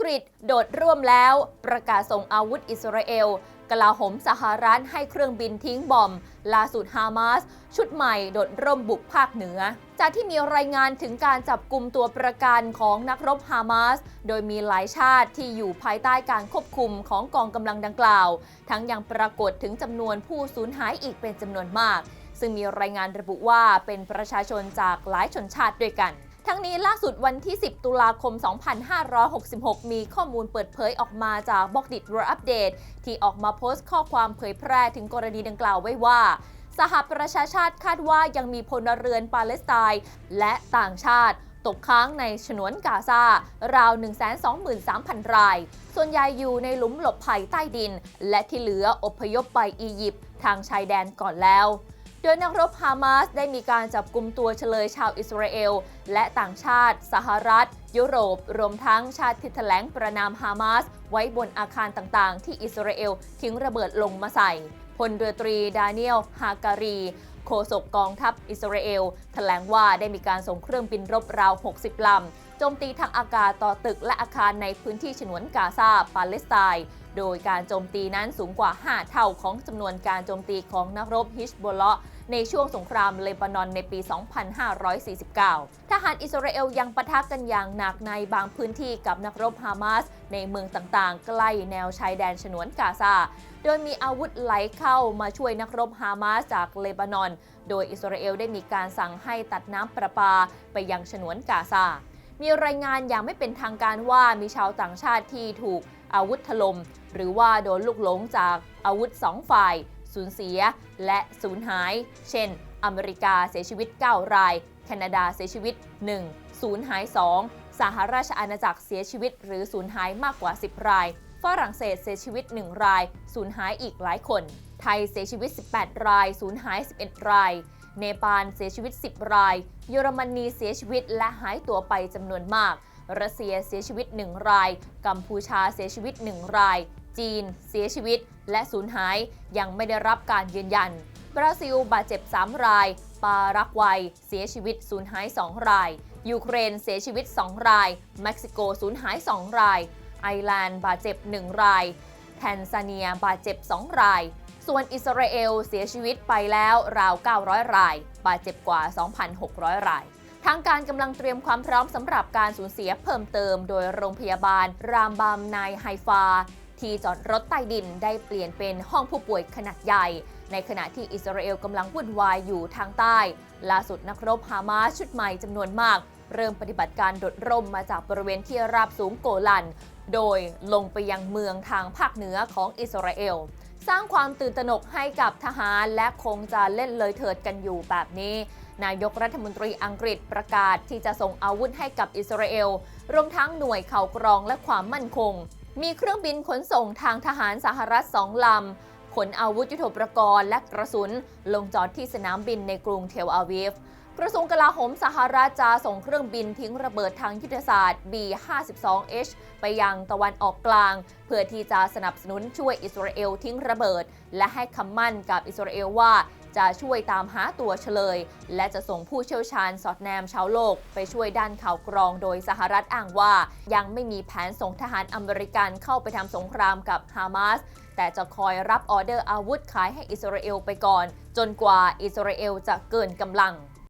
กฤษโดดร่วมแล้ว ประกาศส่งอาวุธอิสราเอล กลาโหมสหรัฐให้เครื่องบินทิ้งบอมล่าสุดฮามาส ชุดใหม่โดดร่มบุกภาคเหนือ จากที่มีรายงานถึงการจับกลุ่มตัวประกันของนักรบฮามาส โดยมีหลายชาติที่อยู่ภายใต้การควบคุมของกองกำลังดังกล่าว ทั้งยังปรากฏถึงจำนวนผู้สูญหายอีกเป็นจำนวนมาก ซึ่งมีรายงานระบุว่าเป็นประชาชนจากหลายชนชาติด้วยกัน ทั้งนี้ล่าสุดวันที่ 10 ตุลาคม 2566 มีข้อมูลเปิดเผยออกมาจากบอกดิ w ว r อัปเดตที่ออกมาโพสต์ข้อความเผยแพร่ถึงกรณีดังกล่าวไว้ว่าสหประชาชาติคาดว่ายังมีพลเรือนปาเลสไตน์และต่างชาติ ตกค้างในฉนวนกาซา ราว 123,000 ราย ส่วนใหญ่อยู่ในหลุมหลบภัยใต้ดิน และที่เหลืออพยพไปอียิปต์ทางชายแดนก่อนแล้ว โดยนักรบฮามาสได้มีการจับกลุ่มตัวเฉลยชาวอิสราเอล และต่างชาติ สหรัฐ ยุโรป รวมทั้งชาติที่แถลงประนามฮามาส ไว้บนอาคารต่างๆ ที่อิสราเอลทิ้งระเบิดลงมาใส่พลเรือตรีดานิเอลฮาการี โฆษกกองทัพอิสราเอลแถลงว่าได้มีการส่งเครื่องบินรบราว 60 ลำ โจมตีทางอากาศต่อตึกและอาคารในพื้นที่ฉนวนกาซาปาเลสไตน์ โดยการโจมตีนั้นสูงกว่า 5 เท่าของจำนวนการโจมตีของนักรบฮิชบอลเลาะห์ในช่วงสงครามเลบานอนในปี 2549 ทหารอิสราเอลยังปะทะกันอย่างหนักในบางพื้นที่กับนักรบฮามาส ในเมืองต่างๆ ใกล้แนวชายแดนฉนวนกาซา โดยมีอาวุธไหลเข้ามาช่วยนักรบฮามาสจากเลบานอน โดยอิสราเอลได้มีการสั่งให้ตัดน้ำประปาไปยังฉนวนกาซา มีรายงานอย่างไม่เป็นทางการว่ามีชาวต่างชาติที่ถูก อาวุธถลม่มหรือว่าโดนลูกหลงจากอาวุธสองฝ่าย สูญเสีย และสูญหาย เช่น อเมริกาเสียชีวิต 9 ราย แคนาดาเสียชีวิต 1 สูญหาย 2 สหราชอาณาจักรเสียชีวิต หรือสูญหายมากกว่า 10 ราย ฝรั่งเศสเสียชีวิต 1 ราย สูญหายอีกหลายคน ไทยเสียชีวิต 18 ราย สูญหาย 11 รายเนปาลเสียชีวิต 10 ราย เยอรมนีเสียชีวิตและหายตัวไปจำนวนมาก รัสเซียเสียชีวิต 1 ราย กัมพูชาเสียชีวิต 1 ราย จีน เสียชีวิต และสูญหายยังไม่ได้รับการยืนยัน บราซิลบาดเจ็บ 3 ราย ปารากวัย เสียชีวิตสูญหาย 2 ราย ยูเครนเสียชีวิต 2 ราย เม็กซิโกสูญหาย 2 ราย ไอร์แลนด์บาดเจ็บ 1 ราย แทนซาเนียบาดเจ็บ 2 ราย ส่วนอิสราเอลเสียชีวิตไปแล้วราว 900 ราย บาดเจ็บกว่า 2,600 ราย ทางการกำลังเตรียมความพร้อมสำหรับการสูญเสียเพิ่มเติม โดยโรงพยาบาล รามบามนายไฮฟา ที่จอดรถใต้ดินได้เปลี่ยนเป็นห้องผู้ป่วยขนาดใหญ่ ในขณะที่อิสราเอลกำลังวุ่นวายอยู่ทางใต้ ล่าสุดนักรบฮามาสชุดใหม่จำนวนมาก เริ่มปฏิบัติการโดดร่มมาจากบริเวณที่ราบสูงโกลัน โดยลงไปยังเมืองทางภาคเหนือของอิสราเอล สร้างความตื่นตระหนกให้กับทหารและคงจะเล่นเลยเถิดกันอยู่แบบนี้ นายกรัฐมนตรีอังกฤษประกาศที่จะส่งอาวุธให้กับอิสราเอล รวมทั้งหน่วยเข่ากรองและความมั่นคง มีเครื่องบินขนส่งทางทหารสหรัฐสองลำขนอาวุธยุทโธปกรณ์และกระสุน ลงจอดที่สนามบินในกรุงเทลอาวีฟ กระทรวงกลาโหมสหรัฐจะส่งเครื่องบินทิ้งระเบิดทางยุทธศาสตร์ B-52H ไปยังตะวันออกกลาง เพื่อที่จะสนับสนุนช่วยอิสราเอลทิ้งระเบิด และให้คำมั่นกับอิสราเอลว่าจะช่วยตามหาตัวเฉลย และจะส่งผู้เชี่ยวชาญสอดแนมชาวโลก ไปช่วยด้านข่าวกรองโดยสหรัฐอ้างว่า ยังไม่มีแผนส่งทหารอเมริกันเข้าไปทำสงครามกับฮามาสแต่จะคอยรับออเดอร์อาวุธขายให้อิสราเอลไปก่อน จนกว่าอิสราเอลจะเกินกำลัง